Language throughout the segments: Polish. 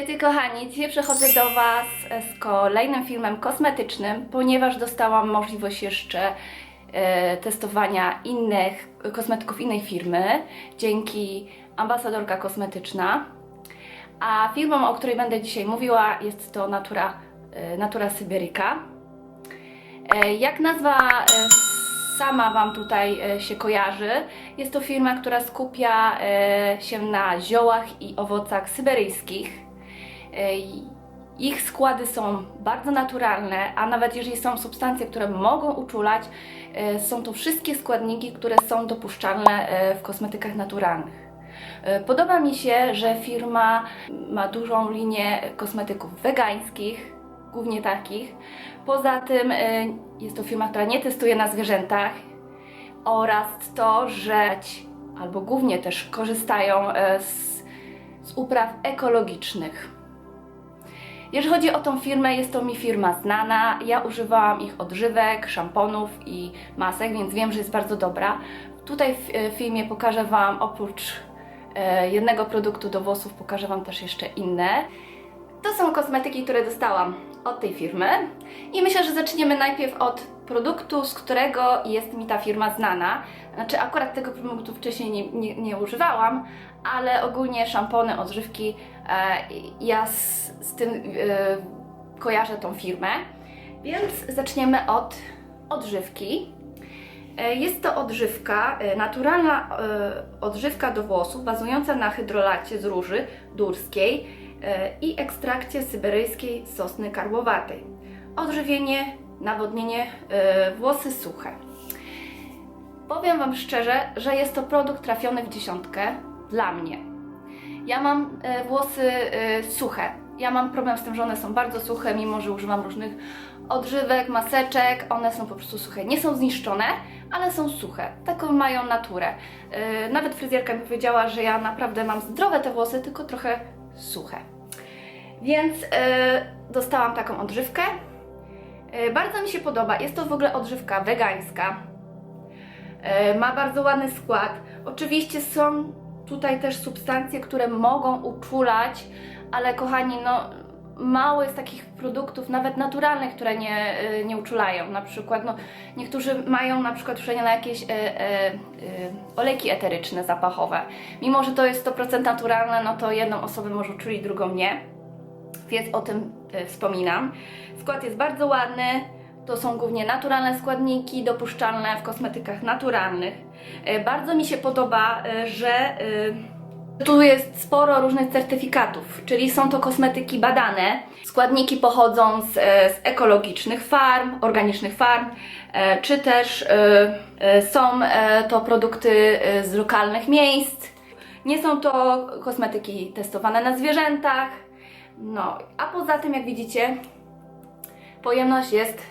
Witajcie kochani, dzisiaj przechodzę do Was z kolejnym filmem kosmetycznym, ponieważ dostałam możliwość jeszcze e, testowania innych kosmetyków innej firmy dzięki ambasadorka kosmetyczna. A firmą, o której będę dzisiaj mówiła jest to Natura, e, Natura Syberyka. E, Jak nazwa e, sama Wam tutaj e, się kojarzy, jest to firma, która skupia e, się na ziołach i owocach syberyjskich. E, Ich składy są bardzo naturalne, a nawet jeżeli są substancje, które mogą uczulać, e, są to wszystkie składniki, które są dopuszczalne e, w kosmetykach naturalnych. Podoba mi się, że firma ma dużą linię kosmetyków wegańskich, głównie takich. Poza tym jest to firma, która nie testuje na zwierzętach oraz to, że albo głównie też korzystają z, z upraw ekologicznych. Jeżeli chodzi o tą firmę, jest to mi firma znana. Ja używałam ich odżywek, szamponów i masek, więc wiem, że jest bardzo dobra. Tutaj w e, filmie pokażę Wam oprócz e, jednego produktu do włosów, pokażę Wam też jeszcze inne. To są kosmetyki, które dostałam od tej firmy i myślę, że zaczniemy najpierw od produktu, z którego jest mi ta firma znana. Znaczy akurat tego produktu wcześniej nie, nie, nie używałam, ale ogólnie szampony, odżywki, e, ja z, z tym e, kojarzę tą firmę. Więc zaczniemy od odżywki. E, Jest to odżywka, e, naturalna e, odżywka do włosów bazująca na hydrolacie z róży durskiej i ekstrakcie syberyjskiej sosny karłowatej. Odżywienie, nawodnienie, e, włosy suche. Powiem Wam szczerze, że jest to produkt trafiony w dziesiątkę dla mnie. Ja mam e, włosy e, suche. Ja mam problem z tym, że one są bardzo suche, mimo że używam różnych odżywek, maseczek. One są po prostu suche. Nie są zniszczone, ale są suche. Taką mają naturę. E, nawet fryzjerka mi powiedziała, że ja naprawdę mam zdrowe te włosy, tylko trochę suche. Więc e, dostałam taką odżywkę. E, bardzo mi się podoba. Jest to w ogóle odżywka wegańska. E, ma bardzo ładny skład. Oczywiście są tutaj też substancje, które mogą uczulać, ale kochani, no mało jest takich produktów, nawet naturalnych, które nie, nie uczulają. Na przykład, no, niektórzy mają na przykład uczulenia na jakieś e, olejki eteryczne, zapachowe. Mimo, że to jest 100% naturalne, no to jedną osobę może uczulić, drugą nie. Więc o tym e, wspominam. Skład jest bardzo ładny. To są głównie naturalne składniki, dopuszczalne w kosmetykach naturalnych. E, Bardzo mi się podoba, e, że tu jest sporo różnych certyfikatów, czyli są to kosmetyki badane. Składniki pochodzą z, z ekologicznych farm, organicznych farm, czy też są to produkty z lokalnych miejsc. Nie są to kosmetyki testowane na zwierzętach. No, a poza tym, jak widzicie, pojemność jest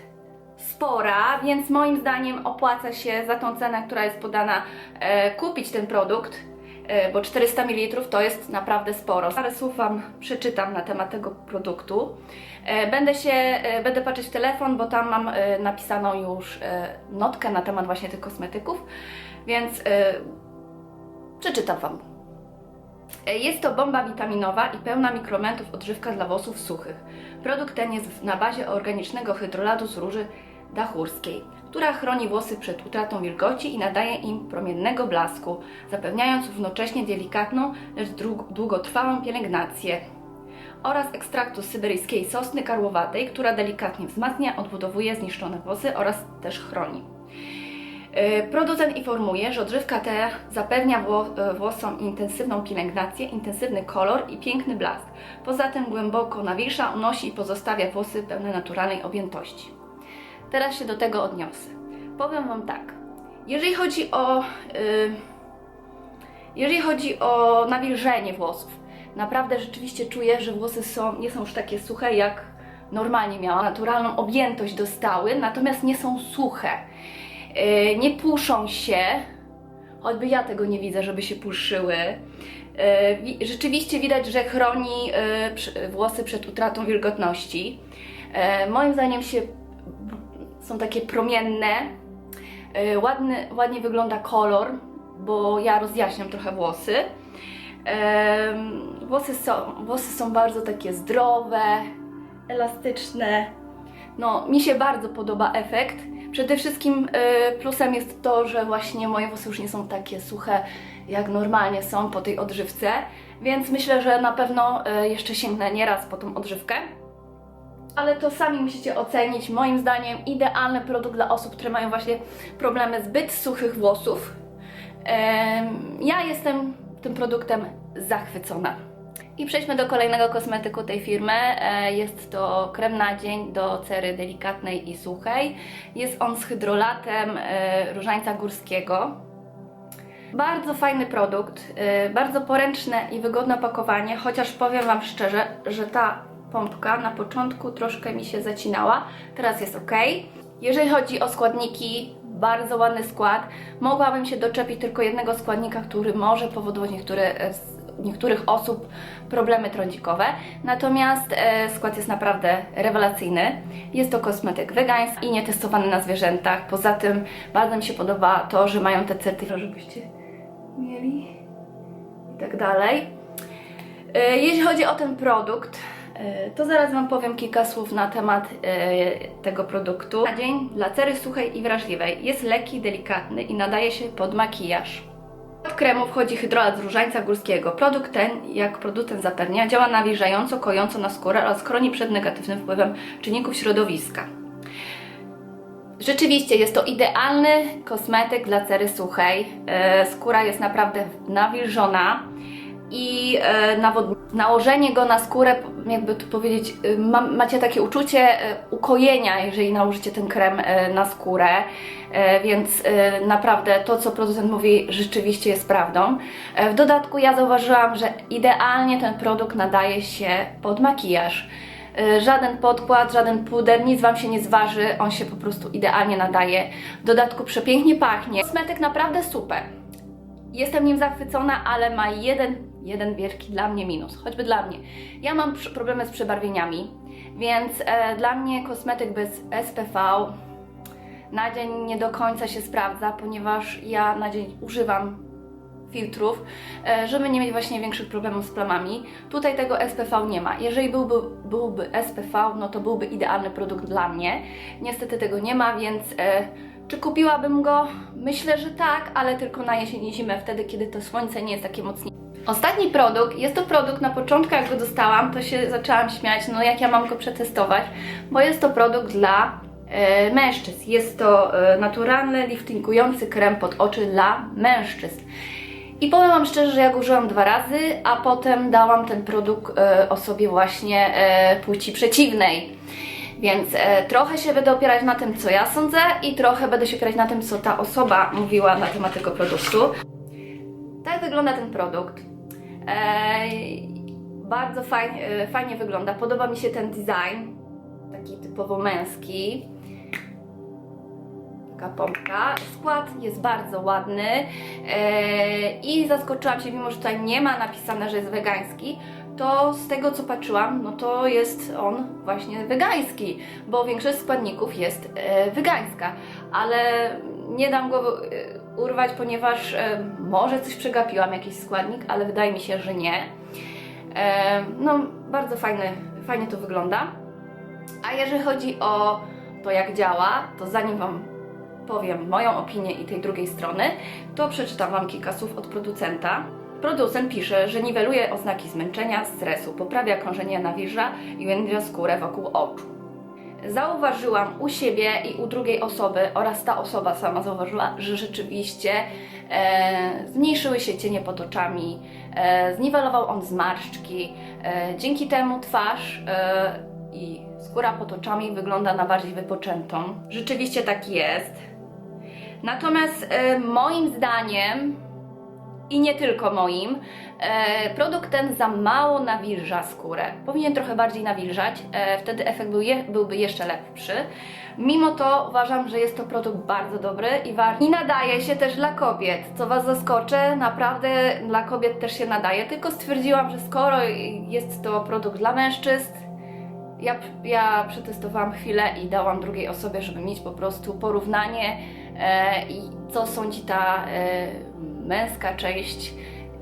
spora, więc moim zdaniem opłaca się za tą cenę, która jest podana, e, kupić ten produkt, e, bo 400 ml to jest naprawdę sporo. Parę słów Wam przeczytam na temat tego produktu. E, będę się, e, będę patrzeć w telefon, bo tam mam e, napisaną już e, notkę na temat właśnie tych kosmetyków, więc e, przeczytam Wam. E, Jest to bomba witaminowa i pełna mikroelementów odżywka dla włosów suchych. Produkt ten jest na bazie organicznego hydrolatu z róży dachurskiej, która chroni włosy przed utratą wilgoci i nadaje im promiennego blasku, zapewniając równocześnie delikatną, lecz dług- długotrwałą pielęgnację. Oraz ekstraktu syberyjskiej sosny karłowatej, która delikatnie wzmacnia, odbudowuje zniszczone włosy oraz też chroni. Yy, Producent informuje, że odżywka ta zapewnia e, włosom intensywną pielęgnację, intensywny kolor i piękny blask. Poza tym głęboko nawilża, unosi i pozostawia włosy pełne naturalnej objętości. Teraz się do tego odniosę. Powiem Wam tak. Jeżeli chodzi o, yy, jeżeli chodzi o nawilżenie włosów, naprawdę rzeczywiście czuję, że włosy są, nie są już takie suche jak normalnie miałam. Naturalną objętość dostały, natomiast nie są suche. Yy, nie puszą się, choćby ja tego nie widzę, żeby się puszyły. Wi- Rzeczywiście widać, że chroni przy- włosy przed utratą wilgotności. Moim zdaniem się są takie promienne. Ładny, ładnie wygląda kolor, bo ja rozjaśniam trochę włosy. Włosy, są, włosy są bardzo takie zdrowe, elastyczne. No, mi się bardzo podoba efekt. Przede wszystkim e, plusem jest to, że właśnie moje włosy już nie są takie suche, jak normalnie są po tej odżywce, więc myślę, że na pewno e, jeszcze sięgnę nieraz po tą odżywkę. Ale to sami musicie ocenić. Moim zdaniem idealny produkt dla osób, które mają właśnie problemy zbyt suchych włosów. Ja jestem tym produktem zachwycona. I przejdźmy do kolejnego kosmetyku tej firmy. E, Jest to krem na dzień do cery delikatnej i suchej. Jest on z hydrolatem e, różańca górskiego. Bardzo fajny produkt, e, bardzo poręczne i wygodne opakowanie, chociaż powiem Wam szczerze, że ta pompka na początku troszkę mi się zacinała, teraz jest ok. Jeżeli chodzi o składniki, bardzo ładny skład. Mogłabym się doczepić tylko jednego składnika, który może powodować niektóre, niektórych osób problemy trądzikowe. Natomiast e, skład jest naprawdę rewelacyjny. Jest to kosmetyk wegański i nietestowany na zwierzętach. Poza tym bardzo mi się podoba to, że mają te certyfikaty, żebyście mieli i tak dalej. E, Jeśli chodzi o ten produkt, e, to zaraz Wam powiem kilka słów na temat e, tego produktu. Na dzień dla cery suchej i wrażliwej jest lekki, delikatny i nadaje się pod makijaż. Od kremu wchodzi hydrolat z różańca górskiego. Produkt ten, jak producent zapewnia, działa nawilżająco, kojąco na skórę oraz chroni przed negatywnym wpływem czynników środowiska. Rzeczywiście jest to idealny kosmetyk dla cery suchej. E, skóra jest naprawdę nawilżona i e, nałożenie go na skórę, jakby to powiedzieć, ma, macie takie uczucie e, ukojenia, jeżeli nałożycie ten krem e, na skórę, więc naprawdę to, co producent mówi, rzeczywiście jest prawdą. W dodatku ja zauważyłam, że idealnie ten produkt nadaje się pod makijaż. Żaden podkład, żaden puder, nic Wam się nie zważy, on się po prostu idealnie nadaje. W dodatku przepięknie pachnie. Kosmetyk naprawdę super. Jestem nim zachwycona, ale ma jeden, jeden wielki dla mnie minus, choćby dla mnie. Ja mam problemy z przebarwieniami, więc e, dla mnie kosmetyk bez SPV na dzień nie do końca się sprawdza, ponieważ ja na dzień używam filtrów, e, żeby nie mieć właśnie większych problemów z plamami. Tutaj tego SPV nie ma. Jeżeli byłby, byłby SPV, no to byłby idealny produkt dla mnie. Niestety tego nie ma, więc e, czy kupiłabym go? Myślę, że tak, ale tylko na jesień i zimę, wtedy kiedy to słońce nie jest takie mocne. Ostatni produkt, jest to produkt, na początku jak go dostałam, to się zaczęłam śmiać, no jak ja mam go przetestować, bo jest to produkt dla e, mężczyzn. Jest to e, naturalny, liftingujący krem pod oczy dla mężczyzn. I powiem Wam szczerze, że ja go użyłam dwa razy, a potem dałam ten produkt e, osobie właśnie e, płci przeciwnej. Więc e, trochę się będę opierać na tym, co ja sądzę i trochę będę się opierać na tym, co ta osoba mówiła na temat tego produktu. Tak wygląda ten produkt. Bardzo fajnie, e, fajnie wygląda. Podoba mi się ten design, taki typowo męski. Taka pompka. Skład jest bardzo ładny e, i zaskoczyłam się, mimo że tutaj nie ma napisane, że jest wegański, to z tego co patrzyłam, no to jest on właśnie wegański, bo większość składników jest e, wegańska, ale nie dam e, urwać, ponieważ e, może coś przegapiłam, jakiś składnik, ale wydaje mi się, że nie. E, no, bardzo fajny, fajnie to wygląda. A jeżeli chodzi o to, jak działa, to zanim Wam powiem moją opinię i tej drugiej strony, to przeczytam Wam kilka słów od producenta. Producent pisze, że niweluje oznaki zmęczenia, stresu, poprawia krążenie nawilża i ułędnia skórę wokół oczu. Zauważyłam u siebie i u drugiej osoby oraz ta osoba sama zauważyła, że rzeczywiście e, zmniejszyły się cienie pod oczami, e, zniwelował on zmarszczki. E, dzięki temu twarz e, i skóra pod oczami wygląda na bardziej wypoczętą. Rzeczywiście tak jest. Natomiast e, moim zdaniem i nie tylko moim, e, produkt ten za mało nawilża skórę. Powinien trochę bardziej nawilżać, e, wtedy efekt był je, byłby jeszcze lepszy. Mimo to uważam, że jest to produkt bardzo dobry i. I nadaje się też dla kobiet. Co Was zaskoczę, naprawdę dla kobiet też się nadaje, tylko stwierdziłam, że skoro jest to produkt dla mężczyzn, ja, ja przetestowałam chwilę i dałam drugiej osobie, żeby mieć po prostu porównanie e, i co sądzi ta e, męska część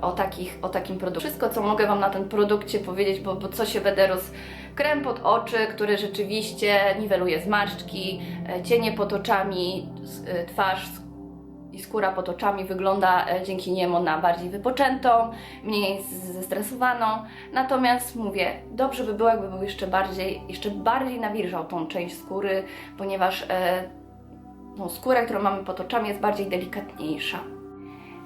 o, takich, o takim produkcie. Wszystko, co mogę Wam na ten produkcie powiedzieć, bo, bo co się będę roz... Krem pod oczy, który rzeczywiście niweluje zmarszczki, e, cienie pod oczami, e, twarz i skóra pod oczami wygląda e, dzięki niemu na bardziej wypoczętą, mniej zestresowaną. Natomiast mówię, dobrze by było, jakby był jeszcze bardziej, jeszcze bardziej nawilżał tą część skóry, ponieważ tą skórę, którą mamy pod oczami jest bardziej delikatniejsza.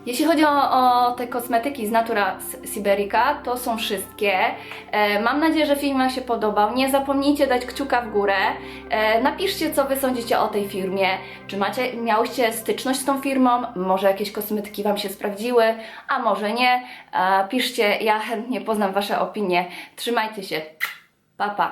Jeśli chodzi o, o te kosmetyki z Natura Siberica, to są wszystkie. E, mam nadzieję, że film Wam się podobał. Nie zapomnijcie dać kciuka w górę. E, napiszcie, co Wy sądzicie o tej firmie. Czy macie, miałyście styczność z tą firmą? Może jakieś kosmetyki Wam się sprawdziły, a może nie. E, piszcie, ja chętnie poznam Wasze opinie. Trzymajcie się. Pa, pa.